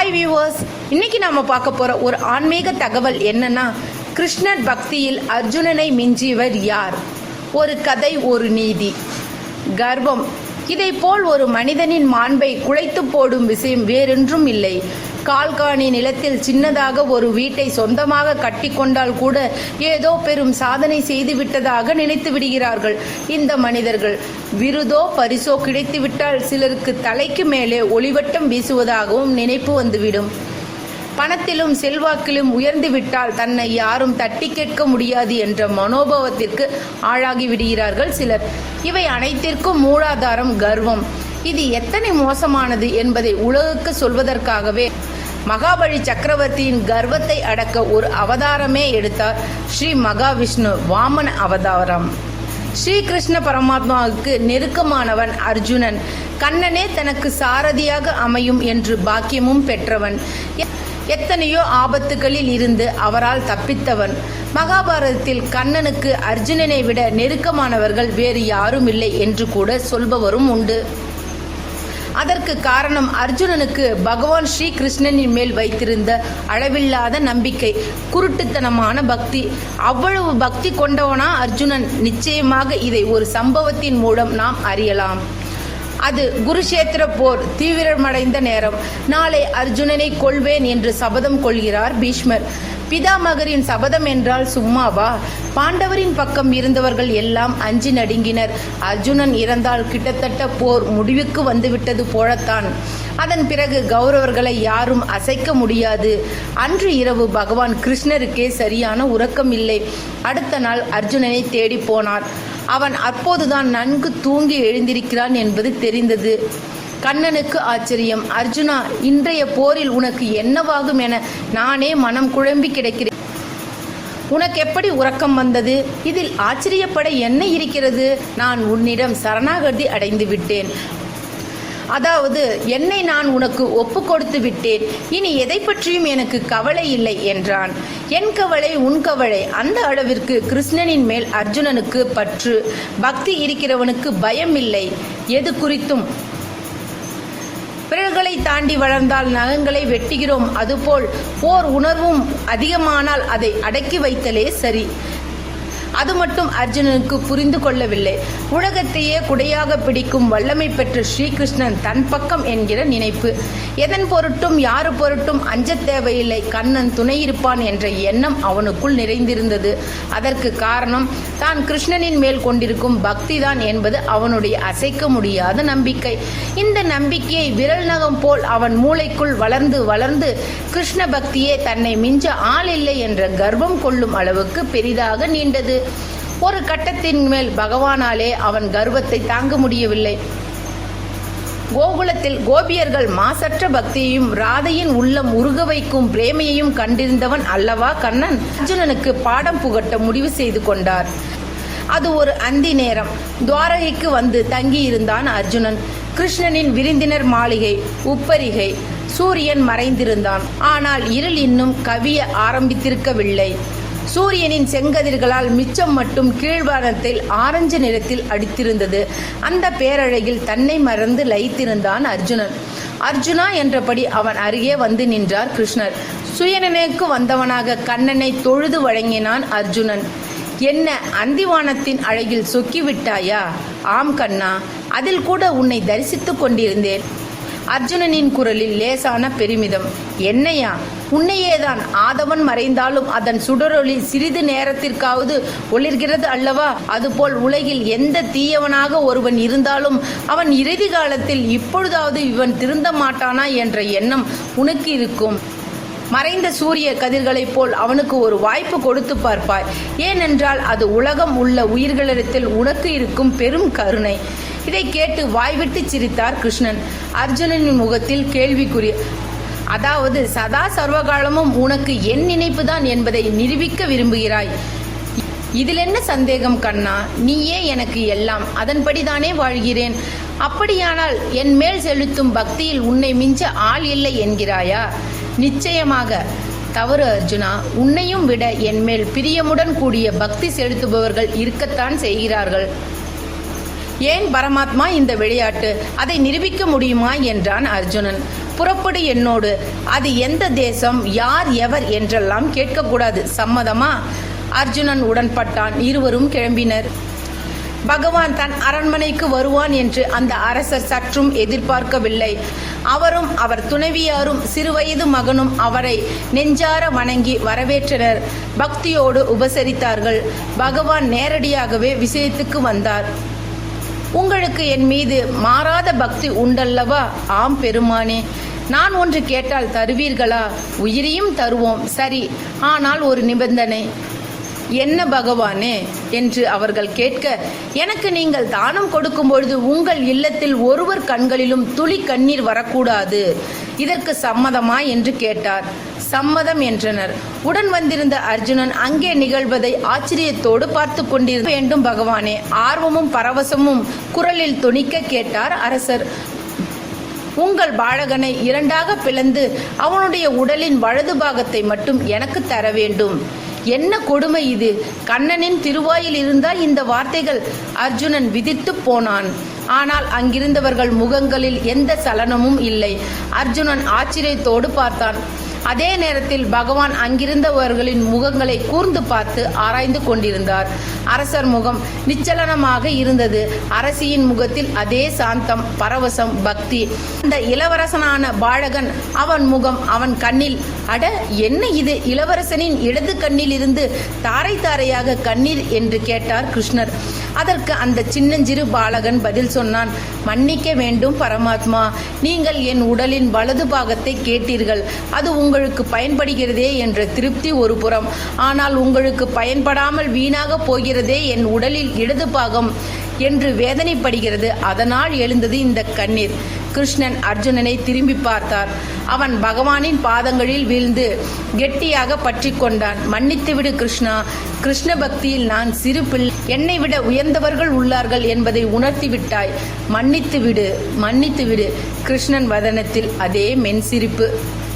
Hi viewers இன்னைக்கு நாம பார்க்க போற ஒரு ஆன்மீக தகவல் என்னன்னா கிருஷ்ணர் பக்தியில் அர்ஜுனனை மிஞ்சியவர் யார்? ஒரு கதை ஒரு நீதி. கர்வம். இதை போல் ஒரு மனிதனின் மாண்பை குலைத்து போடும் விஷயம் வேறொன்றும் இல்லை. கால்காணி நிலத்தில் சின்னதாக ஒரு வீட்டை சொந்தமாக கட்டிக்கொண்டால் கூட ஏதோ பெரும் சாதனை செய்து விட்டதாக நினைத்து விடுகிறார்கள். இந்த மனிதர்கள் விருதோ பரிசோ கிடைத்துவிட்டால் சிலருக்கு தலைக்கு மேலே ஒளிவட்டம் வீசுவதாகவும் நினைப்பு வந்துவிடும். பணத்திலும் செல்வாக்கிலும் உயர்ந்து விட்டால் தன்னை யாரும் தட்டி கேட்க முடியாது என்ற மனோபாவத்திற்கு ஆளாகி விடுகிறார்கள் சிலர். இவை அனைத்திற்கும் மூலாதாரம் கர்வம். இது எத்தனை மோசமானது என்பதை உலகுக்கு சொல்வதற்காகவே மகாபலி சக்கரவர்த்தியின் கர்வத்தை அடக்க ஒரு அவதாரமே எடுத்தார் ஸ்ரீ மகாவிஷ்ணு வாமன அவதாரம். ஸ்ரீ கிருஷ்ண பரமாத்மாவுக்கு நெருக்கமானவன் அர்ஜுனன். கண்ணனே தனக்கு சாரதியாக அமையும் என்று பாக்கியமும் பெற்றவன். எத்தனையோ ஆபத்துகளில் இருந்து அவரால் தப்பித்தவன். மகாபாரதத்தில் கண்ணனுக்கு அர்ஜுனனை விட நெருக்கமானவர்கள் வேறு யாரும் இல்லை என்று கூட சொல்பவரும் உண்டு. அதற்கு காரணம் அர்ஜுனனுக்கு பகவான் ஸ்ரீ கிருஷ்ணனின் மேல் வைத்திருந்த அளவில்லாத நம்பிக்கை குருட்டுத்தனமான பக்தி. அவ்வளவு பக்தி கொண்டவனா அர்ஜுனன். நிச்சயமாக இதை ஒரு சம்பவத்தின் மூலம் நாம் அறியலாம். அது குருஷேத்திர போர் தீவிரமடைந்த நேரம். நாளை அர்ஜுனனை கொள்வேன் என்று சபதம் கொள்கிறார் பீஷ்மர். பிதாமகரின் சபதம் என்றால் சும்மாவா? பாண்டவரின் பக்கம் இருந்தவர்கள் எல்லாம் அஞ்சி நடுங்கினர். அர்ஜுனன் இறந்தால் கிட்டத்தட்ட போர் முடிவுக்கு வந்துவிட்டது போலத்தான். அதன் பிறகு கௌரவர்களை யாரும் அசைக்க முடியாது. அன்று இரவு பகவான் கிருஷ்ணருக்கே சரியான உறக்கம் இல்லை. அடுத்த நாள் அர்ஜுனனை தேடி போனார். அவன் அப்போதுதான் நன்கு தூங்கி எழுந்திருக்கிறான் என்பது தெரிந்தது. கண்ணனுக்கு ஆச்சரியம். அர்ஜுனா இன்றைய போரில் உனக்கு என்னவாகும் என நானே மனம் குழம்பி கிடக்கிறேன். உனக்கு எப்படி உறக்கம் வந்தது? இதில் ஆச்சரியப்பட என்ன இருக்கிறது? நான் உன்னிடம் சரணாகதி அடைந்து விட்டேன். அதாவது என்னை நான் உனக்கு ஒப்பு கொடுத்து விட்டேன். இனி எதை பற்றியும் எனக்கு கவலை இல்லை என்றான். என் கவலை உன் கவலை. அந்த அளவிற்கு கிருஷ்ணனின் மேல் அர்ஜுனனுக்கு பற்று. பக்தி இருக்கிறவனுக்கு பயம் இல்லை. எது குறித்தும் எல்லை தாண்டி வளர்ந்தால் நகங்களை வெட்டுகிறோம். அதுபோல் போர் உணர்வும் அதிகமானால் அதை அடக்கி வைத்தலே சரி. அது மட்டும் அர்ஜுனனுக்கு புரிந்து கொள்ளவில்லை. உலகத்தையே குடையாக பிடிக்கும் வல்லமை பெற்ற ஸ்ரீகிருஷ்ணன் தன் பக்கம் என்கிற நினைப்பு. எதன் பொருட்டும் யாரு பொருட்டும் அஞ்ச தேவையில்லை. கண்ணன் துணை இருப்பான் என்ற எண்ணம் அவனுக்குள் நிறைந்திருந்தது. அதற்கு காரணம் தான் கிருஷ்ணனின் மேல் கொண்டிருக்கும் பக்திதான் என்பது அவனுடைய அசைக்க முடியாத நம்பிக்கை. இந்த நம்பிக்கையை விரல் நகம் போல் அவன் மூளைக்குள் வளர்ந்து வளர்ந்து கிருஷ்ண பக்தியே தன்னை மிஞ்ச ஆள் இல்லை என்ற கர்வம் கொள்ளும் அளவுக்கு பெரிதாக நீண்டது. ஒரு கட்டத்தின் மேல் பகவானாலே அவன் கர்வத்தை தாங்க முடியவில்லை. கோகுலத்தில் கோபியர்கள் மாசற்ற பக்தியையும் ராதையின் உள்ளம் உருக வைக்கும் பிரேமையையும் கண்டிருந்தவன் அல்லவா கண்ணன்? அர்ஜுனனுக்கு பாடம் புகட்ட முடிவு செய்து கொண்டார். அது ஒரு அந்தி நேரம். துவாரகைக்கு வந்து தங்கியிருந்தான் அர்ஜுனன். கிருஷ்ணனின் விருந்தினர் மாளிகை உப்பரிகை சூரியன் மறைந்திருந்தான். ஆனால் இருள் இன்னும் கவிய ஆரம்பித்திருக்கவில்லை. சூரியனின் செங்கதிர்களால் மிச்சம் மட்டும் கீழ்வானத்தில் ஆரஞ்சு நிறத்தில் அடித்திருந்தது. அந்த பேரழகில் தன்னை மறந்து லயித்திருந்தான் அர்ஜுனன். அர்ஜுனா என்றபடி அவன் அருகே வந்து நின்றார் கிருஷ்ணர். சுயனனுக்கு வந்தவனாக கண்ணனை தொழுது வழங்கினான் அர்ஜுனன். என்ன அந்திவானத்தின் அழகில் சொக்கிவிட்டாயா? ஆம் கண்ணா அதில் கூட உன்னை தரிசித்துக் கொண்டிருந்தேன். அர்ஜுனனின் குரலில் லேசான பெருமிதம். என்னையா? உன்னையேதான் ஆதவன் மறைந்தாலும் அதன் சுடரொளி சிறிது நேரத்திற்காவது ஒளிர்கிறது அல்லவா? அதுபோல் உலகில் எந்த தீயவனாக ஒருவன் இருந்தாலும் அவன் இறுதி காலத்தில் இப்பொழுதாவது இவன் திருந்த மாட்டானா என்ற எண்ணம் உனக்கு இருக்கும். மறைந்த சூரிய கதிர்களைப் போல் அவனுக்கு ஒரு வாய்ப்பு கொடுத்து பார்ப்பாய். ஏனென்றால் அது உலகம் உள்ள உயிர்களிடத்தில் உனக்கு இருக்கும் பெரும் கருணை. இதை கேட்டு வாய்விட்டு சிரித்தார் கிருஷ்ணன். அர்ஜுனனின் முகத்தில் கேள்விக்குரிய அதாவது சதா சர்வகாலமும் உனக்கு என் நினைப்பு தான் என்பதை நிரூபிக்க விரும்புகிறாய். இதில் என்ன சந்தேகம் கண்ணா? நீயே எனக்கு எல்லாம். அதன்படிதானே வாழ்கிறேன். அப்படியானால் என் மேல் செலுத்தும் பக்தியில் உன்னை மிஞ்ச ஆள் இல்லை என்கிறாயா? நிச்சயமாக. தவறு அர்ஜுனா. உன்னையும் விட என் மேல் பிரியமுடன் கூடிய பக்தி செலுத்துபவர்கள் இருக்கத்தான் செய்கிறார்கள். ஏன் பரமாத்மா இந்த விளையாட்டு? அதை நிரூபிக்க முடியுமா? என்றான் அர்ஜுனன். புறப்படு என்னோடு. அது எந்த தேசம்? யார் எவர் என்றெல்லாம் கேட்கக்கூடாது. சம்மதமா? அர்ஜுனன் உடன்பட்டான். இருவரும் கிளம்பினர். பகவான் தன் அரண்மனைக்கு வருவான் என்று அந்த அரசர் சற்றும் எதிர்பார்க்கவில்லை. அவரும் அவர் துணைவியாரும் சிறுவயது மகனும் அவரை நெஞ்சார வணங்கி வரவேற்றனர். பக்தியோடு உபசரித்தார்கள். பகவான் நேரடியாகவே விஷயத்துக்கு வந்தார். உங்களுக்கு என் மீது மாறாத பக்தி உண்டல்லவா? ஆம் பெருமானே. நான் ஒன்று கேட்டால் தருவீர்களா? உயிரையும் தருவோம். சரி ஆனால் ஒரு நிபந்தனை. என்ன பகவானே? என்று அவர்கள் கேட்க எனக்கு நீங்கள் தானம் கொடுக்கும் பொழுது உங்கள் இல்லத்தில் ஒருவர் கண்களிலும் துளி கண்ணீர் வரக்கூடாது. இதற்கு சம்மதமா? என்று கேட்டார். சம்மதம் என்றனர். உடன் வந்திருந்த அர்ஜுனன் அங்கே நிகழ்வதை ஆச்சரியத்தோடு பார்த்து கொண்டிருந்த வேண்டும் பகவானே. ஆர்வமும் பரவசமும் குரலில் துணிக்க கேட்டார் அரசர். உங்கள் பாலகனை இரண்டாக பிளந்து அவனுடைய உடலின் வலது பாகத்தை மட்டும் எனக்கு தர வேண்டும். என்ன கொடுமை இது? கண்ணனின் திருவாயில் இருந்தால் இந்த வார்த்தைகள் அர்ஜுனன் விதித்து போனான். ஆனால் அங்கிருந்தவர்கள் முகங்களில் எந்த சலனமும் இல்லை. அர்ஜுனன் ஆச்சரியத்தோடு பார்த்தான். அதே நேரத்தில் பகவான் அங்கிருந்தவர்களின் முகங்களை கூர்ந்து பார்த்து ஆராய்ந்து கொண்டிருந்தார். அரசர் முகம் நிச்சலனமாக இருந்தது. அரசியின் முகத்தில் அதே சாந்தம் பரவசம் பக்தி. அந்த இளவரசனான பாழகன் அவன் முகம் அவன் கண்ணில் அட என்ன இது? இளவரசனின் இடது கண்ணில் இருந்து தாரை தாரையாக கண்ணீர் என்று கேட்டார் கிருஷ்ணர். அதற்கு அந்த சின்னஞ்சிறு பாலகன் பதில் சொன்னான் மன்னிக்க வேண்டும் பரமாத்மா. நீங்கள் என் உடலின் வலது பாகத்தை கேட்டீர்கள். அது உங்களுக்கு பயன்படுகிறதே என்ற திருப்தி ஒரு புறம். ஆனால் உங்களுக்கு பயன்படாமல் வீணாக போகிறதே என் உடலில் இடது பாகம் என்று வேதனைப்படுகிறது. அதனால் எழுந்தது இந்த கண்ணீர். கிருஷ்ணன் அர்ஜுனனை திரும்பி பார்த்தார். அவன் பகவானின் பாதங்களில் வீழ்ந்து கெட்டியாக பற்றி கொண்டான். மன்னித்து விடு கிருஷ்ணா கிருஷ்ண பக்தியில் நான் சிறு பிள்ளை. என்னை விட உயர்ந்தவர்கள் உள்ளார்கள் என்பதை உணர்த்தி விட்டாய். மன்னித்து விடு மன்னித்து விடு கிருஷ்ணன் வதனத்தில் அதே மென்சிரிப்பு.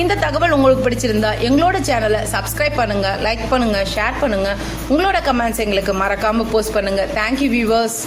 இந்த தகவல் உங்களுக்கு பிடிச்சிருந்தா எங்களோட சேனலை சப்ஸ்கிரைப் பண்ணுங்க லைக் பண்ணுங்க ஷேர் பண்ணுங்க. உங்களோட கமெண்ட்ஸ் எங்களுக்கு மறக்காம போஸ்ட் பண்ணுங்க. Thank you viewers